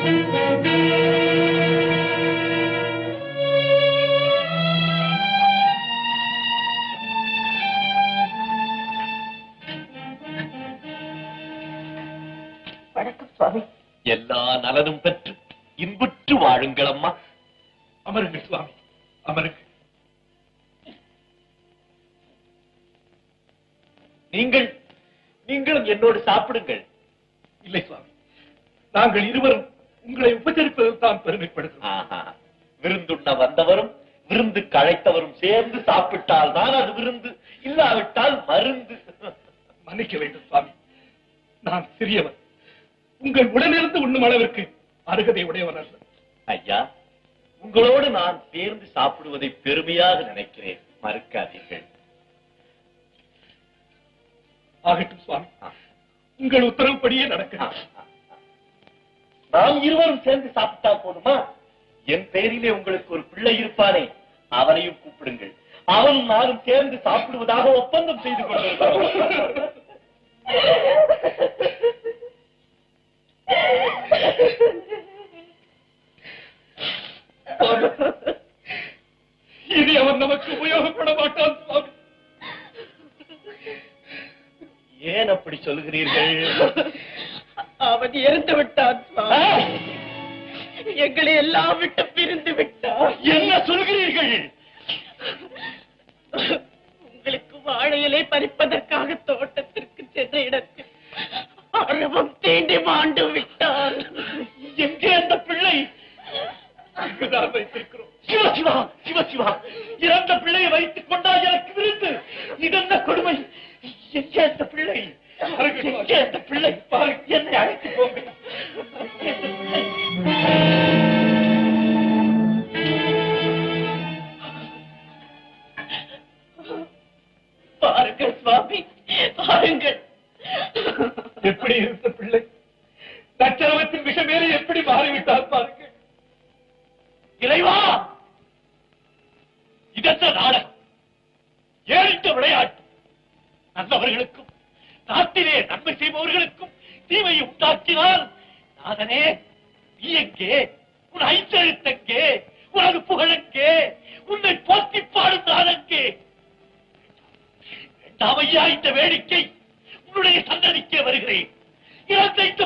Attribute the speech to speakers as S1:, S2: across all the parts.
S1: வணக்கம் சுவாமி.
S2: எல்லா நலனும் பெற்று இன்புற்று வாழுங்கள் அம்மா.
S3: அமருங்கள் சுவாமி அமருங்கள்.
S2: நீங்கள் நீங்களும் என்னோடு சாப்பிடுங்கள்.
S3: இல்லை சுவாமி நாங்கள் இருவரும் உங்களை உபச்சரிப்பதில் தான்.
S2: விருந்துண்ண வந்தவரும் விருந்து கழைத்தவரும் சேர்ந்து சாப்பிட்டால் தான் அது விருந்து. இல்லாவிட்டால் மருந்து.
S3: மன்னிக்க வேண்டும் சுவாமி. நான் சிறியவன். உங்கள் உடனிருந்து உண்ணும் அளவிற்கு அருகதை உடையவன் அல்ல.
S2: ஐயா உங்களோடு நான் சேர்ந்து சாப்பிடுவதை பெருமையாக நினைக்கிறேன். மறுக்காதீர்கள்.
S3: ஆகட்டும் சுவாமி. உங்கள் உத்தரவுப்படியே நடக்க.
S2: நாம் இருவரும் சேர்ந்து சாப்பிட்டா போதுமா? என் பெயரிலே உங்களுக்கு ஒரு பிள்ளை இருப்பானே அவனையும் கூப்பிடுங்கள். அவனும் நானும் சேர்ந்து சாப்பிடுவதாக ஒப்பந்தம் செய்து கொண்டிருக்கிறோம்.
S3: இனி அவன் நமக்கு உபயோகப்பட மாட்டான் சுவாமி.
S2: ஏன் அப்படி சொல்லுகிறீர்கள்
S1: அவன் இறந்து விட்டான் சுவாமி. எங்களை எல்லாம் விட்டு பிரிந்து விட்டான்
S2: என்ன சொல்கிறீர்கள்?
S1: உங்களுக்கு வாழையிலை பறிப்பதற்காக தோட்டத்திற்கு சென்ற இடத்தில் அரவம் தீண்டி மாண்டு விட்டான்
S2: எங்கே அந்த பிள்ளை?
S3: இங்குதான் வைத்திருக்கிறோம்.
S2: சிவ சிவா சிவ சிவா இறந்த பிள்ளையை வைத்துக் கொண்டா எனக்கு விருந்து. இதென்ன கொடுமை? எங்கே அந்த பிள்ளை? எங்கே அந்த பிள்ளை? என்னை
S3: எப்படி இருந்த பிள்ளை நச்சரவத்தின் விஷமேறி எப்படி மாறிவிட்டார் பாருங்க.
S2: இறைவா! இதென்ன நாடகம். ஏன் விளையாட்டு. நல்லவர்களுக்கும் நாட்டிலே நன்மை செய்பவர்களுக்கும் தீமை உண்டாக்கினால் நாதனே நீ எங்கே? உன் ஐந்தெழுத்தெங்கே உனது புகழங்கே உன்னை போற்றி பாடும் நாதங்கே வேண்டாம் இந்த வேடிக்கை உன்னுடைய சந்ததிக்கே வருகிறேன். இறந்த இந்த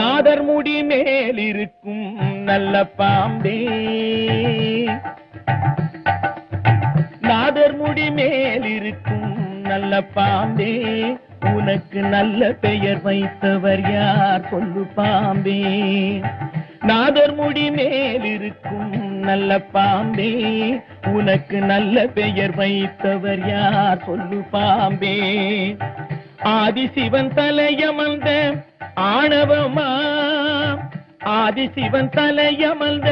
S4: காதர் முடி மேலிருக்கும் நல்ல பாம்பே. நாதர் முடி மேலிருக்கும் நல்ல பாம்பே. உனக்கு நல்ல பெயர் வைத்தவர் யார் சொல்லு பாம்பே. நாதர் முடி மேலிருக்கும் நல்ல பாம்பே. உனக்கு நல்ல பெயர் வைத்தவர் யார் சொல்லு பாம்பே. ஆதிசிவன் தலையமர்ந்த ஆணவமா? ஆதிசிவன் தலையமர்ந்த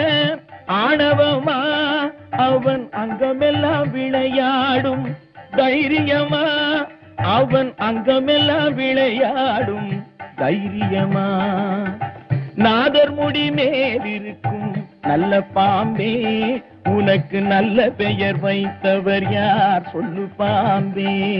S4: ஆணவமா? அவன் அங்கமெல்லாம் விளையாடும் தைரியமா? அவன் அங்கமெல்லாம் விளையாடும் தைரியமா? நாதர் முடி மேலிருக்கும் நல்ல பாம்பே உனக்கு நல்ல பெயர் வைத்தவர் யார்? சொல்லு பாம்பே.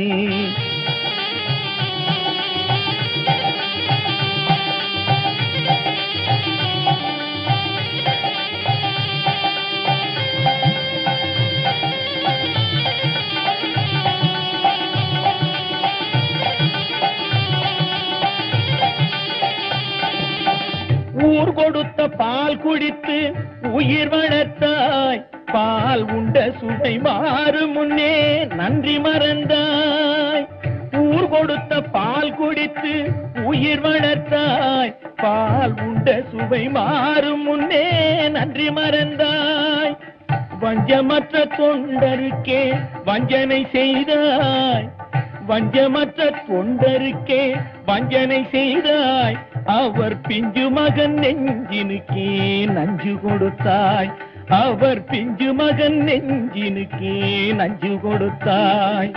S4: உயிர் வளர்த்தாய். பால் உண்ட சுவை மாறு முன்னே நன்றி மறந்தாய். ஊர் கொடுத்த பால் குடித்து உயிர் வளர்த்தாய். பால் உண்ட சுவை மாறு முன்னே நன்றி மறந்தாய். வஞ்சமற்ற தொண்டருக்கே வஞ்சனை செய்தாய். வஞ்சமற்ற தொண்டருக்கே வஞ்சனை செய்தாய். அவர் பிஞ்சு மகன் நெஞ்சினுக்கே நஞ்சு கொடுத்தாய். அவர் பிஞ்சு மகன் நெஞ்சினுக்கே நஞ்சு கொடுத்தாய்.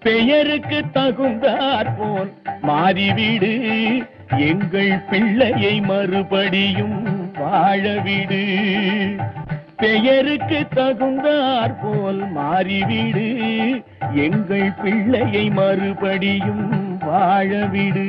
S4: பெயருக்கு தகுந்தார் போல் மாறிவிடு. எங்கள் பிள்ளையை மறுபடியும் வாழவிடு. பெயருக்கு தகுந்தார் போல் மாறிவிடு. எங்கள் பிள்ளையை மறுபடியும் வாழவிடு.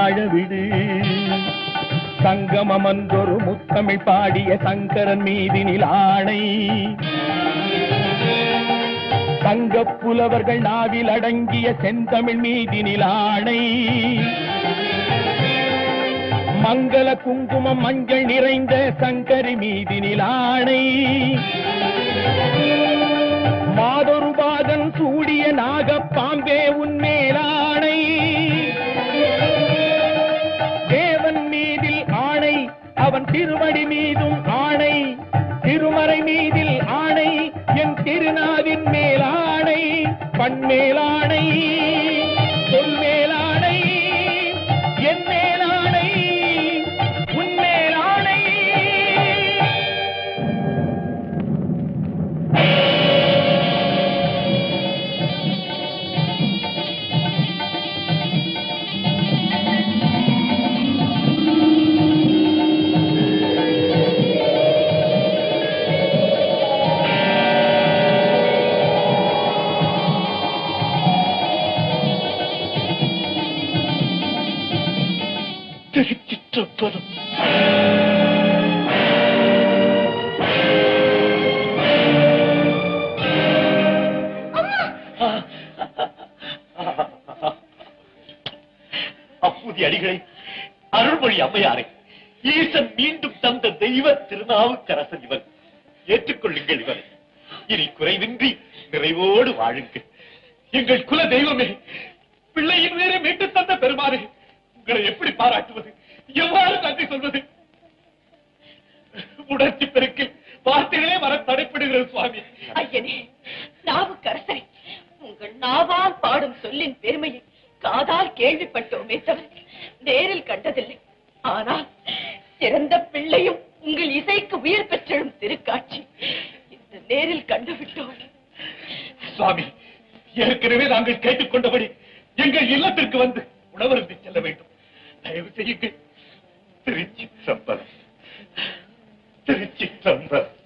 S4: வாழவிடு. சங்கமமன்றொரு முத்தமிழ் பாடிய சங்கரன் மீதினில் ஆணை. சங்கப் புலவர்கள் நாவில் அடங்கிய செந்தமிழ் மீதினில் ஆணை. மங்கள குங்குமம் மஞ்சள் நிறைந்த சங்கரி மீதினில் ஆணை. மாதொரு பாதன் சூடிய நாகப்பாம்பே உன்மேலாணை அவன் திருவடி மீதும் ஆணை திருமறை மீதில் ஆணை என் திருநாவின் மேலாணை பண்மேலாணை.
S3: திருச்சிற்றப்பதம்
S2: அப்பூதி அடிகளை அருள்மொழி அம்மையாரை ஈசன் மீண்டும் தந்த தெய்வ திருநாவுக்கரசன் இவர் ஏற்றுக்கொள்ளுங்கள் இவர் இனி குறைவின்றி நிறைவோடு வாழுங்கள்.
S3: எங்கள் குல தெய்வமே பிள்ளையின் வேறு மீட்டு தந்த பெருமாறு உங்களை எப்படி பாராட்டுவது? எவ்வாறு நன்றி சொல்வது? உணர்ச்சி பெருக்கில் வார்த்தைகளே வர தடைப்படுகிறது சுவாமி.
S1: ஐயனே நாவுக்கரசரை உங்கள் நாவால் பாடும் சொல்லின் பெருமையை காதால் கேள்விப்பட்டோமே தவிர நேரில் கண்டதில்லை. ஆனால் சிறந்த பிள்ளையும் உங்கள் இசைக்கு உயிர் பெற்றெழும் திருக்காட்சி இன்று நேரில் கண்டுவிட்டோம்.
S3: சுவாமி ஏற்கனவே நாங்கள் கேட்டுக்கொண்டபடி எங்கள் இல்லத்திற்கு வந்து உணவருந்தி செல்ல வேண்டும். தயவு செய்யுங்கள்.
S2: திருச்சி சம்பளம் திருச்சி சம்பளம்